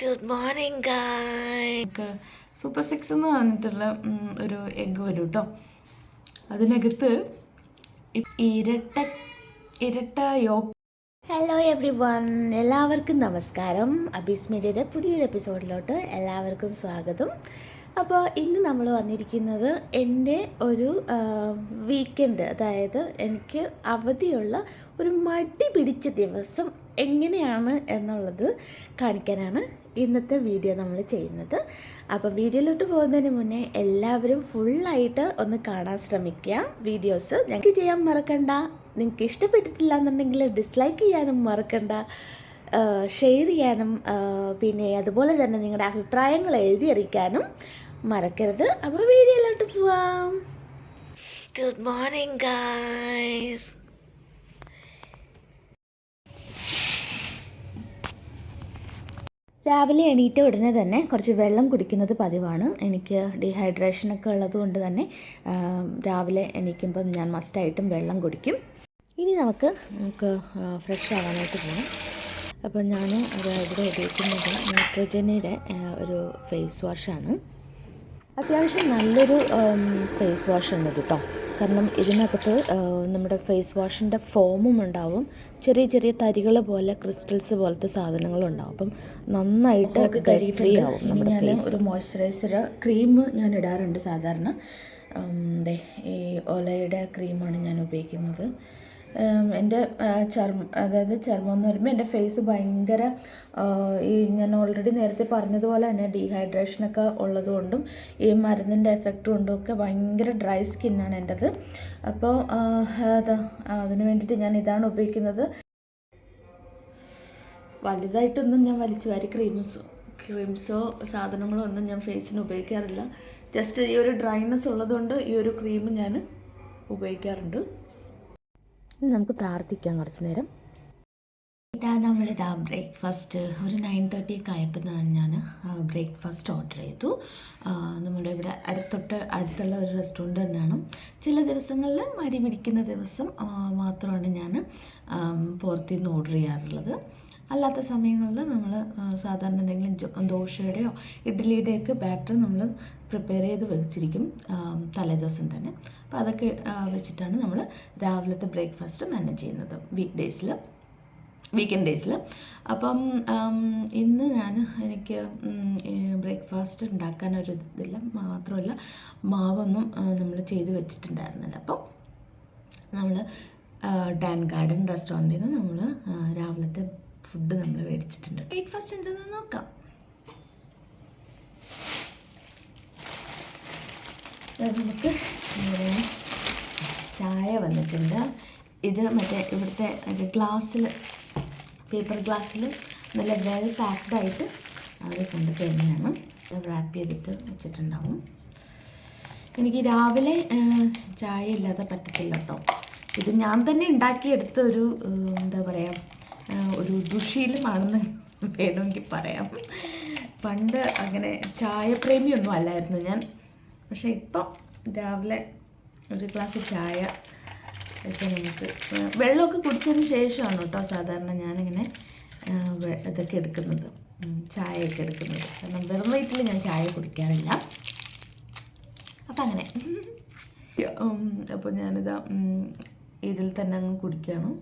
Good morning guys super six എന്ന് പറഞ്ഞിട്ടുള്ള ഒരു എഗ്ഗ് വരും കേട്ടോ അതിനകത്ത് ഇരട്ട ഇരട്ട യോ ഹലോ എവ്രി വൺ എല്ലാവർക്കും നമസ്കാരം. അബീസ് മീഡിയയുടെ പുതിയൊരു എപ്പിസോഡിലോട്ട് എല്ലാവർക്കും സ്വാഗതം. അപ്പോൾ ഇന്ന് നമ്മൾ വന്നിരിക്കുന്നത് എന്റെ ഒരു വീക്കെൻഡ് അതായത് എനിക്ക് അവധിയുള്ള ഒരു മടി പിടിച്ച ദിവസം എങ്ങനെയാണ് എന്നുള്ളത് കാണിക്കാനാണ് ഇന്നത്തെ വീഡിയോ നമ്മൾ ചെയ്യുന്നത്. അപ്പോൾ വീഡിയോയിലോട്ട് പോകുന്നതിന് മുന്നേ എല്ലാവരും ഫുള്ളായിട്ട് ഒന്ന് കാണാൻ ശ്രമിക്കുക വീഡിയോസ്. ഞങ്ങൾക്ക് ചെയ്യാൻ മറക്കണ്ട. നിങ്ങൾക്ക് ഇഷ്ടപ്പെട്ടിട്ടില്ല എന്നുണ്ടെങ്കിൽ ഡിസ്ലൈക്ക് ചെയ്യാനും മറക്കണ്ട. ഷെയർ ചെയ്യാനും പിന്നെ അതുപോലെ തന്നെ നിങ്ങളുടെ അഭിപ്രായങ്ങൾ എഴുതി അറിയിക്കാനും മറക്കരുത്. അപ്പോൾ വീഡിയോയിലോട്ട് പോവാം. ഗുഡ് മോർണിംഗ് ഗായ്സ് രാവിലെ എണീറ്റ ഉടനെ തന്നെ കുറച്ച് വെള്ളം കുടിക്കുന്നത് പതിവാണ്. എനിക്ക് ഡീഹൈഡ്രേഷനൊക്കെ ഉള്ളത് കൊണ്ട് തന്നെ രാവിലെ എണീക്കുമ്പം ഞാൻ മസ്റ്റായിട്ടും വെള്ളം കുടിക്കും. ഇനി നമുക്ക് നമുക്ക് ഫ്രഷ് ആവാനായിട്ട് പോകാം അപ്പം ഞാൻ അത് ഇവിടെ ഉപയോഗിക്കുന്നത് നൈട്രോജനിയുടെ ഒരു ഫേസ് വാഷാണ് അത്യാവശ്യം നല്ലൊരു ഫേസ് വാഷ് ആണ് കേട്ടോ കാരണം ഇതിനകത്ത് നമ്മുടെ ഫേസ് വാഷിന്റെ ഫോമും ഉണ്ടാവും. ചെറിയ ചെറിയ തരികൾ പോലെ ക്രിസ്റ്റൽസ് പോലത്തെ സാധനങ്ങളും ഉണ്ടാവും. അപ്പം നന്നായിട്ട് ഫ്രീ ആവും നമ്മുടെ ഫേസ് ഒരു മോയ്സ്ചറൈസർ ക്രീം ഞാൻ ഇടാറുണ്ട് സാധാരണ. ഈ ഒലയുടെ ക്രീമാണ് ഞാൻ ഉപയോഗിക്കുന്നത്. എന്റെ ചർമ്മം അതായത് ചർമ്മം എന്ന് പറയുമ്പോൾ എന്റെ ഫേസ് ഭയങ്കര ഈ ഞാൻ ഓൾറെഡി നേരത്തെ പറഞ്ഞതുപോലെ തന്നെ ഡീഹൈഡ്രേഷനൊക്കെ ഉള്ളതുകൊണ്ടും ഈ മരുന്നിന്റെ എഫക്റ്റ് കൊണ്ടും ഒക്കെ ഭയങ്കര ഡ്രൈ സ്കിന്നാണ് എന്റെത്. അപ്പോൾ അതാ അത് അതിന് വേണ്ടിയിട്ട് ഞാൻ ഇതാണ് ഉപയോഗിക്കുന്നത്. വലുതായിട്ടൊന്നും ഞാൻ വലിച്ചു വാരി ക്രീംസോ ക്രീംസോ സാധനങ്ങളോ ഒന്നും ഞാൻ ഫേസിന് ഉപയോഗിക്കാറില്ല. ജസ്റ്റ് ഈ ഒരു ഡ്രൈനെസ് ഉള്ളതുകൊണ്ട് ഈ ഒരു ക്രീം ഞാൻ ഉപയോഗിക്കാറുണ്ട്. നമുക്ക് പ്രാർത്ഥിക്കാം കുറച്ച് നേരം. ഇതാ നമ്മളിതാ ബ്രേക്ക്ഫാസ്റ്റ് ഒരു നയൻ തേർട്ടി ഒക്കെ ആയപ്പോൾ ഞാൻ ബ്രേക്ക്ഫാസ്റ്റ് ഓർഡർ ചെയ്തു. നമ്മുടെ ഇവിടെ അടുത്തൊട്ട് അടുത്തുള്ള ഒരു റെസ്റ്റോറന്റ് തന്നെയാണ്. ചില ദിവസങ്ങളിൽ മടി പിടിക്കുന്ന ദിവസം മാത്രമാണ് ഞാൻ പുറത്തുനിന്ന് ഓർഡർ ചെയ്യാറുള്ളത്. അല്ലാത്ത സമയങ്ങളിൽ നമ്മൾ സാധാരണ എന്തെങ്കിലും ദോശയുടെയോ ഇഡ്ഡലിയുടെയൊക്കെ ബാറ്റർ നമ്മൾ പ്രിപ്പയർ ചെയ്ത് വെച്ചിരിക്കും തലേദിവസം തന്നെ. അപ്പോൾ അതൊക്കെ വെച്ചിട്ടാണ് നമ്മൾ രാവിലത്തെ ബ്രേക്ക്ഫാസ്റ്റ് മാനേജ് ചെയ്യുന്നത് വീക്ക് ഡേയ്സിൽ വീക്കെൻഡ് ഡേയ്സിൽ അപ്പം ഇന്ന് ഞാൻ എനിക്ക് ബ്രേക്ക്ഫാസ്റ്റ് ഉണ്ടാക്കാൻ ഒരു ഇതില്ല മാത്രമല്ല മാവൊന്നും നമ്മൾ ചെയ്ത് വെച്ചിട്ടുണ്ടായിരുന്നില്ല. അപ്പോൾ നമ്മൾ ഡാൻ ഗാർഡൻ റെസ്റ്റോറന്റിൽ നിന്ന് നമ്മൾ രാവിലത്തെ ഫുഡ് നമ്മൾ മേടിച്ചിട്ടുണ്ട്. ബ്രേക്ക്ഫാസ്റ്റ് എന്താണെന്ന് നോക്കാം. നമുക്ക് ചായ വന്നിട്ടുണ്ട്. ഇത് മറ്റേ ഇവിടുത്തെ ഗ്ലാസ്സിൽ പേപ്പർ ഗ്ലാസ്സിൽ നല്ല വെൽ പാക്ഡ് ആയിട്ട് അവർ കൊണ്ട് തരുന്നതാണ്. റാപ്പ് ചെയ്തിട്ട് വെച്ചിട്ടുണ്ടാവും. എനിക്ക് രാവിലെ ചായ ഇല്ലാതെ പറ്റത്തില്ല കേട്ടോ ഇത് ഞാൻ തന്നെ ഉണ്ടാക്കിയെടുത്ത ഒരു എന്താ പറയുക ഒരു ദുശീലമാണെന്ന് വേണമെങ്കിൽ പറയാം. പണ്ട് അങ്ങനെ ചായപ്രേമിയൊന്നും അല്ലായിരുന്നു ഞാൻ. പക്ഷേ ഇപ്പം രാവിലെ ഒരു ഗ്ലാസ് ചായ ഒക്കെ നമുക്ക് വെള്ളമൊക്കെ കുടിച്ചതിന് ശേഷമാണ് കേട്ടോ സാധാരണ ഞാനിങ്ങനെ ഇതൊക്കെ എടുക്കുന്നത്. ചായയൊക്കെ എടുക്കുന്നത്. കാരണം വെറും വയറ്റിൽ ഞാൻ ചായ കുടിക്കാറില്ല. അപ്പം അങ്ങനെ അപ്പോൾ ഞാനിതാ ഇതിൽ തന്നെ അങ്ങ് കുടിക്കുകയാണ് ഉം.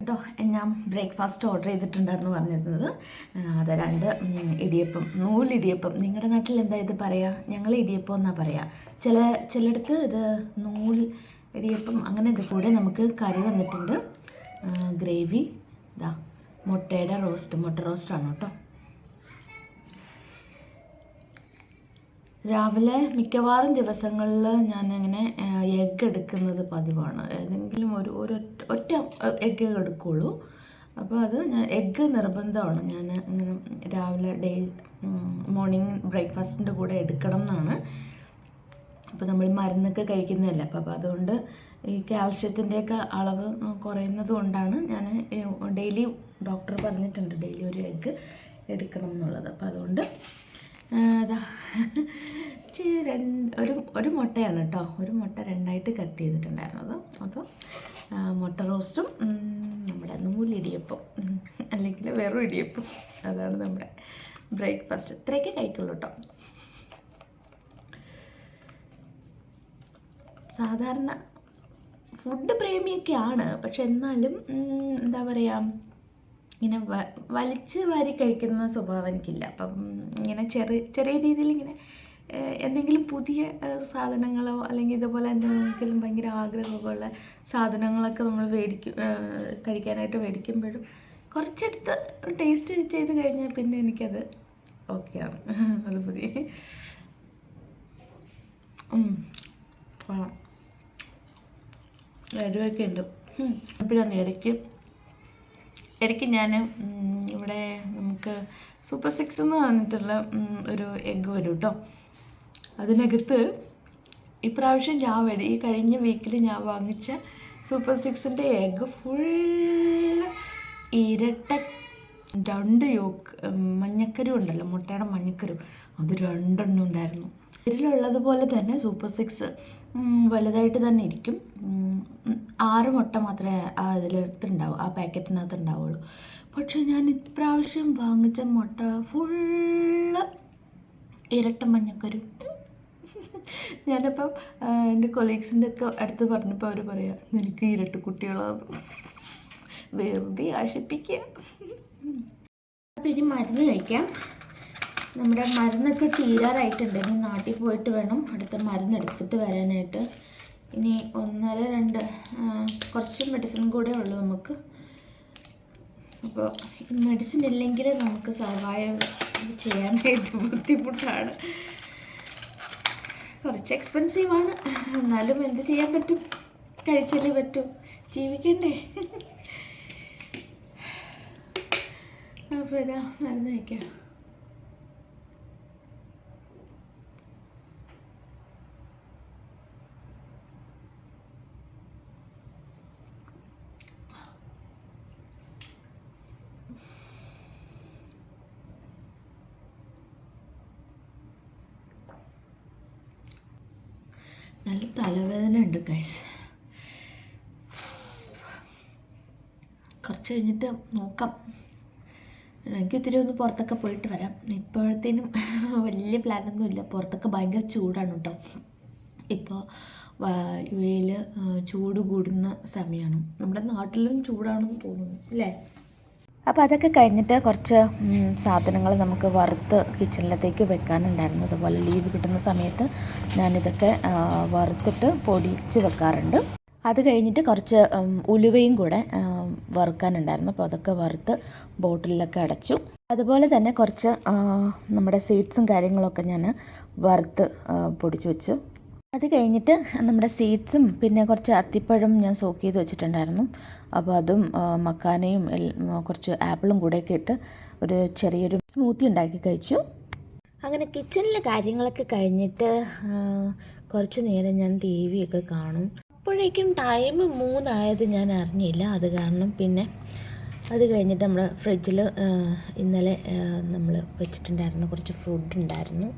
കേട്ടോ ഞാൻ ബ്രേക്ക്ഫാസ്റ്റ് ഓർഡർ ചെയ്തിട്ടുണ്ടായിരുന്നു പറഞ്ഞിരുന്നത്. അത് രണ്ട് ഇടിയപ്പം നൂലിടിയപ്പം നിങ്ങളുടെ നാട്ടിൽ എന്താ ഇത് പറയുക ഞങ്ങൾ ഇടിയപ്പം എന്നാണ് പറയുക ചില ചിലയിടത്ത് ഇത് നൂൽ ഇടിയപ്പം അങ്ങനെ ഇത് കൂടെ നമുക്ക് കറി വന്നിട്ടുണ്ട്. ഗ്രേവി ഇതാ മുട്ടയുടെ റോസ്റ്റ് മുട്ട റോസ്റ്റാണ് കേട്ടോ. രാവിലെ മിക്കവാറും ദിവസങ്ങളിൽ ഞാൻ അങ്ങനെ എഗ്ഗ് എടുക്കുന്നത് പതിവാണ്. ഏതെങ്കിലും ഒരു ഒരു ഒറ്റ- എഗ്ഗ് എടുക്കുള്ളൂ. അപ്പോൾ അത് ഞാൻ എഗ്ഗ് നിർബന്ധമാണ്. ഞാൻ ഇങ്ങനെ രാവിലെ ഡേ മോർണിംഗ് ബ്രേക്ക്ഫാസ്റ്റിന്റെ കൂടെ എടുക്കണം എന്നാണ്. അപ്പോൾ നമ്മൾ മരുന്നൊക്കെ കഴിക്കുന്നതല്ല? അപ്പോൾ അപ്പോൾ അതുകൊണ്ട് ഈ കാൽഷ്യത്തിന്റെയൊക്കെ അളവ് കുറയുന്നത് കൊണ്ടാണ് ഞാൻ ഡെയിലി ഡോക്ടർ പറഞ്ഞിട്ടുണ്ട് ഡെയിലി ഒരു എഗ്ഗ് എടുക്കണം എന്നുള്ളത്. അപ്പോൾ അതുകൊണ്ട് അതാ രണ്ട് ഒരു ഒരു മുട്ടയാണ് കേട്ടോ. ഒരു മുട്ട രണ്ടായിട്ട് കട്ട് ചെയ്തിട്ടുണ്ടായിരുന്നത്. അപ്പോൾ മുട്ട റോസ്റ്റും നമ്മുടെ നൂലിടിയപ്പം അല്ലെങ്കിൽ വെറും ഇടിയപ്പം. അതാണ് നമ്മുടെ ബ്രേക്ക്ഫാസ്റ്റ്. ഇത്രയൊക്കെ കഴിക്കുള്ളൂ കേട്ടോ. സാധാരണ ഫുഡ് പ്രേമിയൊക്കെയാണ്. പക്ഷെ എന്നാലും എന്താ പറയുക ഇങ്ങനെ വ വലിച്ച് വാരി കഴിക്കുന്ന സ്വഭാവം എനിക്കില്ല. അപ്പം ഇങ്ങനെ ചെറിയ ചെറിയ രീതിയിൽ ഇങ്ങനെ എന്തെങ്കിലും പുതിയ സാധനങ്ങളോ അല്ലെങ്കിൽ ഇതുപോലെ എന്തെങ്കിലും ഭയങ്കര ആഗ്രഹമൊക്കെ ഉള്ള സാധനങ്ങളൊക്കെ നമ്മൾ മേടിക്കും കഴിക്കാനായിട്ട് മേടിക്കുമ്പോഴും കുറച്ചെടുത്ത് ടേസ്റ്റ് ചെയ്ത് കഴിഞ്ഞാൽ പിന്നെ എനിക്കത് ഓക്കെയാണ്. അത് പുതിയ. കൊള്ളാം. എരിവൊക്കെ ഉണ്ട്. അപ്പോഴാണ് ഇടയ്ക്ക് ഇടയ്ക്ക് ഞാൻ ഇവിടെ നമുക്ക് സൂപ്പർ സിക്സ് എന്ന് പറഞ്ഞിട്ടുള്ള ഒരു എഗ്ഗ് വരും കേട്ടോ അതിനകത്ത് ഇപ്രാവശ്യം ഞാൻ വേണ്ടി ഈ കഴിഞ്ഞ വീക്കിൽ ഞാൻ വാങ്ങിച്ച സൂപ്പർ സിക്സിന്റെ എഗ്ഗ് ഫുൾ ഇരട്ട രണ്ട് യോക്ക് മഞ്ഞക്കരു ഉണ്ടല്ലോ മുട്ടയുടെ മഞ്ഞക്കരു അത് രണ്ടെണ്ണം ഉണ്ടായിരുന്നു. ഇതിലുള്ളതുപോലെ തന്നെ സൂപ്പർ സിക്സ് വലുതായിട്ട് തന്നെ ഇരിക്കും. ആറ് മുട്ട മാത്രമേ ആ ഇതിലടുത്തുണ്ടാവും ആ പാക്കറ്റിനകത്ത് ഉണ്ടാവുള്ളൂ പക്ഷെ ഞാൻ ഇപ്രാവശ്യം വാങ്ങിച്ച മുട്ട ഫുള്ള് ഇരട്ട മഞ്ഞക്കരു ഞാനപ്പം എന്റെ കൊളീഗ്സിന്റെ ഒക്കെ അടുത്ത് പറഞ്ഞപ്പോൾ അവർ പറയാ എനിക്ക് ഇരട്ട കുട്ടികളാണ്. വെറുതെ ആശിപ്പിക്കുക ഇനി മരുന്ന് കഴിക്കാം. നമ്മുടെ മരുന്നൊക്കെ തീരാറായിട്ടുണ്ട്. ഇനി നാട്ടിൽ പോയിട്ട് വേണം അടുത്ത മരുന്ന് എടുത്തിട്ട് വരാനായിട്ട്. ഇനി ഒന്നര രണ്ട് കുറച്ച് മെഡിസിൻ കൂടെ ഉള്ളൂ നമുക്ക്. അപ്പോൾ മെഡിസിൻ ഇല്ലെങ്കിൽ നമുക്ക് സർവൈവ് ചെയ്യാനായിട്ട് ബുദ്ധിമുട്ടാണ്. കുറച്ച് എക്സ്പെൻസീവാണ് എന്നാലും എന്ത് ചെയ്യാൻ പറ്റും? കഴിച്ചാലേ പറ്റൂ. ജീവിക്കണ്ടേ? അപ്പോൾ ഇതാ മരുന്ന് വയ്ക്കാം നല്ല തലവേദന ഉണ്ട് ഗൈസ് കുറച്ച് കഴിഞ്ഞിട്ട് നോക്കാം. എനിക്ക് ഇത്തിരി ഒന്ന് പുറത്തൊക്കെ പോയിട്ട് വരാം. ഇപ്പോഴത്തേനും വലിയ പ്ലാനൊന്നുമില്ല. പുറത്തൊക്കെ ഭയങ്കര ചൂടാണ് കേട്ടോ. ഇപ്പോൾ യു എയിൽ ചൂട് കൂടുന്ന സമയമാണ് നമ്മുടെ നാട്ടിലും ചൂടാണെന്ന് തോന്നുന്നു അല്ലേ? അപ്പോൾ അതൊക്കെ കഴിഞ്ഞിട്ട് കുറച്ച് സാധനങ്ങൾ നമുക്ക് വറുത്ത് കിച്ചണിലത്തേക്ക് വെക്കാനുണ്ടായിരുന്നു. അതുപോലെ ലീവ് കിട്ടുന്ന സമയത്ത് ഞാനിതൊക്കെ വറുത്തിട്ട് പൊടിച്ച് വെക്കാറുണ്ട്. അത് കഴിഞ്ഞിട്ട് കുറച്ച് ഉലുവയും കൂടെ വറുക്കാനുണ്ടായിരുന്നു. അപ്പോൾ അതൊക്കെ വറുത്ത് ബോട്ടിലൊക്കെ അടച്ചു. അതുപോലെ തന്നെ കുറച്ച് നമ്മുടെ സീഡ്സും കാര്യങ്ങളൊക്കെ ഞാൻ വറുത്ത് പൊടിച്ച് വെച്ചു. അത് കഴിഞ്ഞിട്ട് നമ്മുടെ സീഡ്സും പിന്നെ കുറച്ച് അത്തിപ്പഴം ഞാൻ സോക്ക് ചെയ്ത് വെച്ചിട്ടുണ്ടായിരുന്നു. അപ്പോൾ അതും മക്കാനയും കുറച്ച് ആപ്പിളും കൂടെയൊക്കെ ഇട്ട് ഒരു ചെറിയൊരു സ്മൂത്തി ഉണ്ടാക്കി കഴിച്ചു. അങ്ങനെ കിച്ചണിലെ കാര്യങ്ങളൊക്കെ കഴിഞ്ഞിട്ട് കുറച്ച് നേരം ഞാൻ ടി വി ഒക്കെ കാണും. അപ്പോഴേക്കും ടൈം മൂന്നായത് ഞാൻ അറിഞ്ഞില്ല. അത് കാരണം പിന്നെ അത് കഴിഞ്ഞിട്ട് നമ്മുടെ ഫ്രിഡ്ജിൽ ഇന്നലെ നമ്മൾ വെച്ചിട്ടുണ്ടായിരുന്നു കുറച്ച് ഫുഡ് ഉണ്ടായിരുന്നു.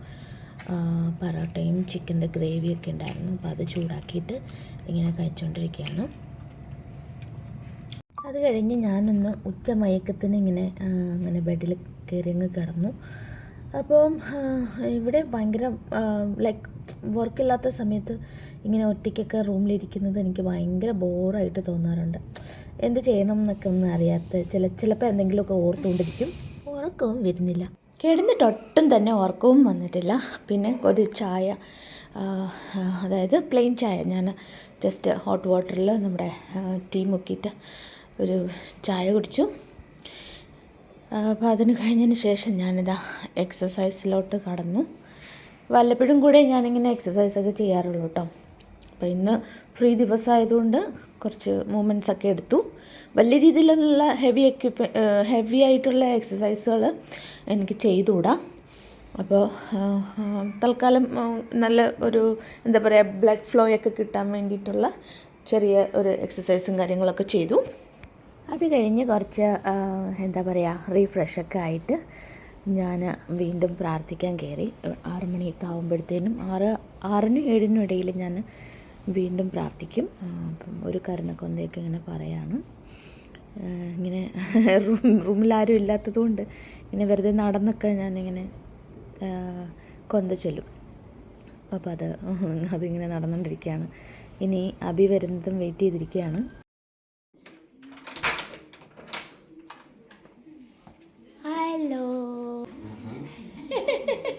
പൊറോട്ടയും ചിക്കന്റെ ഗ്രേവിയൊക്കെ ഉണ്ടായിരുന്നു. അപ്പോൾ അത് ചൂടാക്കിയിട്ട് ഇങ്ങനെ കഴിച്ചുകൊണ്ടിരിക്കുകയാണ് അത് കഴിഞ്ഞ് ഞാനൊന്ന് ഉച്ച മയക്കത്തിന് ഇങ്ങനെ അങ്ങനെ ബെഡിൽ കയറി അങ്ങ് കിടന്നു. അപ്പം ഇവിടെ ഭയങ്കര ലൈക്ക് വർക്കില്ലാത്ത സമയത്ത് ഇങ്ങനെ ഒറ്റയ്ക്കൊക്കെ റൂമിലിരിക്കുന്നത് എനിക്ക് ഭയങ്കര ബോറായിട്ട് തോന്നാറുണ്ട്. എന്ത് ചെയ്യണം എന്നൊക്കെ ഒന്നും അറിയാത്ത ചില ചിലപ്പോൾ എന്തെങ്കിലുമൊക്കെ ഓർത്തുകൊണ്ടിരിക്കും. ഉറക്കവും വരുന്നില്ല. കിടന്നിട്ട് ഒട്ടും തന്നെ ഉറക്കവും വന്നിട്ടില്ല. പിന്നെ ഒരു ചായ അതായത് പ്ലെയിൻ ചായ. ഞാൻ ജസ്റ്റ് ഹോട്ട് വാട്ടറിൽ നമ്മുടെ ടീ മുക്കിയിട്ട് ഒരു ചായ കുടിച്ചു. അപ്പോൾ അതിന് കഴിഞ്ഞതിന് ശേഷം ഞാനിതാ എക്സസൈസിലോട്ട് കടന്നു. വല്ലപ്പോഴും കൂടെ ഞാനിങ്ങനെ എക്സസൈസൊക്കെ ചെയ്യാറുള്ളൂ കേട്ടോ അപ്പോൾ ഇന്ന് ഫ്രീ ദിവസമായതുകൊണ്ട് കുറച്ച് മൂമെന്റ്സ് ഒക്കെ എടുത്തു. വലിയ രീതിയിലുള്ള ഹെവി എക്യുപ്പ് ഹെവി ആയിട്ടുള്ള എക്സസൈസുകൾ എനിക്ക് ചെയ്തുകൂടാ. അപ്പോൾ തൽക്കാലം നല്ല ഒരു എന്താ പറയുക ബ്ലഡ് ഫ്ലോ ഒക്കെ കിട്ടാൻ വേണ്ടിയിട്ടുള്ള ചെറിയ ഒരു എക്സസൈസും കാര്യങ്ങളൊക്കെ ചെയ്തു. അത് കഴിഞ്ഞ് കുറച്ച് എന്താ പറയുക റീഫ്രഷൊക്കെ ആയിട്ട് ഞാൻ വീണ്ടും പ്രാർത്ഥിക്കാൻ കയറി. ആറ് മണിയൊക്കെ ആകുമ്പോഴത്തേനും ആറ് ആറിനും ഏഴിനും ഇടയിൽ ഞാൻ വീണ്ടും പ്രാർത്ഥിക്കും. ഒരു കരുണക്കൊന്തയൊക്കെ ഇങ്ങനെ പറയാണ്. ഇങ്ങനെ റൂം റൂമിലാരും ഇല്ലാത്തതുകൊണ്ട് ഇങ്ങനെ വെറുതെ നടന്നൊക്കെ ഞാനിങ്ങനെ കൊന്ത ചൊല്ലും. അപ്പോൾ അത് അതിങ്ങനെ നടന്നുകൊണ്ടിരിക്കുകയാണ് ഇനി അഭി വരുന്നതും വെയിറ്റ് ചെയ്തിരിക്കുകയാണ് ഹലോ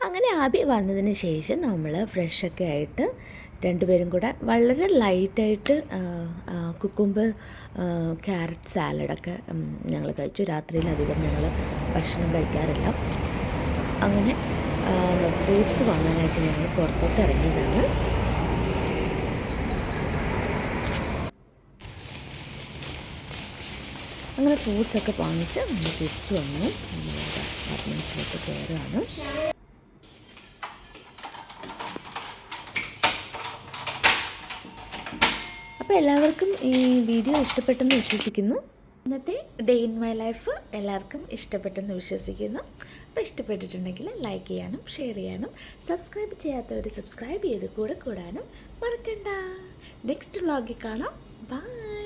അങ്ങനെ ആബി വന്നതിന് ശേഷം നമ്മൾ ഫ്രഷൊക്കെ ആയിട്ട് രണ്ടുപേരും കൂടെ വളരെ ലൈറ്റായിട്ട് കുക്കുമ്പ് ക്യാരറ്റ് സാലഡൊക്കെ ഞങ്ങൾ കഴിച്ചു. രാത്രിയിൽ അധികം ഞങ്ങൾ ഭക്ഷണം കഴിക്കാറില്ല. അങ്ങനെ ഫ്രൂട്ട്സ് വാങ്ങാനായിട്ട് ഞങ്ങൾ പുറത്തോട്ട് ഇറങ്ങിയതാണ്. അങ്ങനെ ഫ്രൂട്ട്സൊക്കെ വാങ്ങിച്ച് നമ്മൾ തിരിച്ചു വന്നു. അപ്പാർട്ട്മെന്റ്സിലൊക്കെ കയറുകയാണ്. അപ്പോൾ എല്ലാവർക്കും ഈ വീഡിയോ ഇഷ്ടപ്പെട്ടെന്ന് വിശ്വസിക്കുന്നു. ഇന്നത്തെ ഡേ ഇൻ മൈ ലൈഫ് എല്ലാവർക്കും ഇഷ്ടപ്പെട്ടെന്ന് വിശ്വസിക്കുന്നു. അപ്പോൾ ഇഷ്ടപ്പെട്ടിട്ടുണ്ടെങ്കിൽ ലൈക്ക് ചെയ്യാനും ഷെയർ ചെയ്യാനും സബ്സ്ക്രൈബ് ചെയ്യാത്തവർ സബ്സ്ക്രൈബ് ചെയ്ത് കൂടെ കൂടാനും മറക്കണ്ട. നെക്സ്റ്റ് വ്ളോഗിൽ കാണാം. ബൈ